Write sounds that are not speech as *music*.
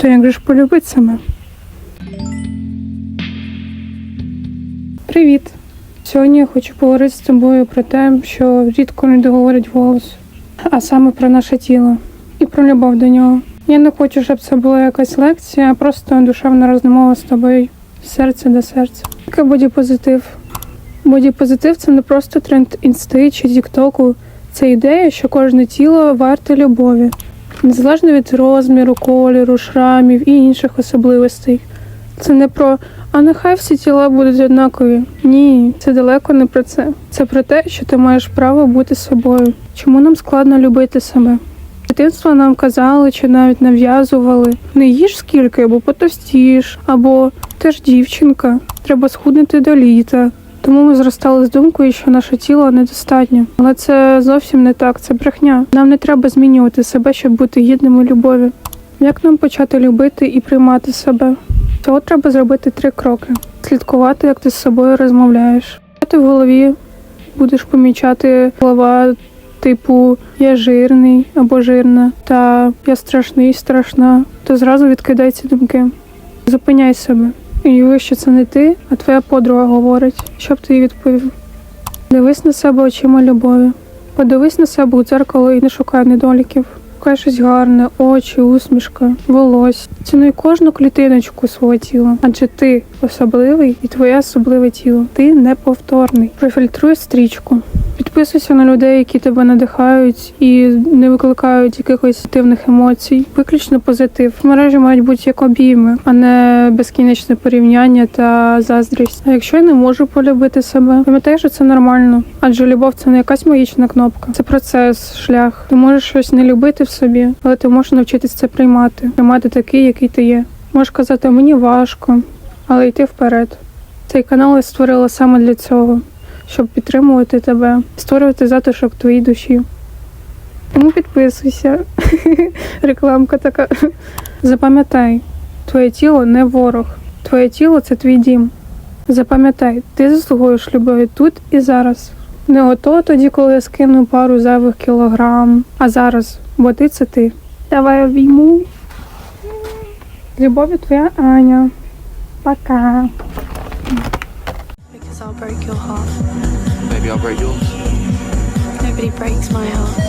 То як же ж полюбити себе? Привіт! Сьогодні я хочу поговорити з тобою про те, що рідко люди говорять голос, а саме про наше тіло і про любов до нього. Я не хочу, щоб це була якась лекція, а просто душевна розмова з тобою серце до серця. Таке бодіпозитив. Бодіпозитив це не просто тренд інсти чи тіктоку. Це ідея, що кожне тіло варте любові, незалежно від розміру, кольору, шрамів і інших особливостей. Це не про а нехай всі тіла будуть однакові. Ні, це далеко не про це. Це про те, що ти маєш право бути собою. Чому нам складно любити себе? З Дитинства нам казали чи навіть нав'язували не їж скільки, або потовстієш, або ти ж дівчинка, треба схуднути до літа. Тому ми зростали з думкою, що наше тіло недостатньо. Але це зовсім не так, це брехня. Нам не треба змінювати себе, щоб бути гідними любові. Як нам почати любити і приймати себе? Цього треба зробити три кроки: слідкувати, як ти з собою розмовляєш. Ти в голові будеш помічати слова типу Я жирний або жирна та Я страшний, страшна, то зразу відкидай ці думки. Зупиняй себе. І уяви, що це не ти, а твоя подруга говорить. Що б ти їй відповів? Дивись на себе очима любові. Подивись на себе у дзеркало і не шукай недоліків. Шукай щось гарне, очі, усмішка, волосся. Цінуй кожну клітиночку свого тіла, адже ти особливий і твоє особливе тіло. Ти неповторний. Профільтруй стрічку. Підписуйся на людей, які тебе надихають і не викликають якихось дивних емоцій. Виключно позитив. Мережі мають бути як обійми, а не безкінечне порівняння та заздрість. А якщо я не можу полюбити себе, пам'ятай, що це нормально, адже любов це не якась магічна кнопка, це процес, шлях. Ти можеш щось не любити в собі, але ти можеш навчитися це приймати, приймати такий, який ти є. Можеш казати, мені важко, але йти вперед. Цей канал я створила саме для цього щоб підтримувати тебе, створювати затишок твоїй душі. Тому підписуйся. *laughs* Рекламка така. Запам'ятай, твоє тіло не ворог. Твоє тіло це твій дім. Запам'ятай, ти заслуговуєш любові тут і зараз. Не ото тоді, коли я скину пару зайвих кілограм, а зараз, бо ти це ти. Давай обійму. Любові твоя Аня. Пока. I'll break your heart. Maybe I'll break yours. Nobody breaks my heart.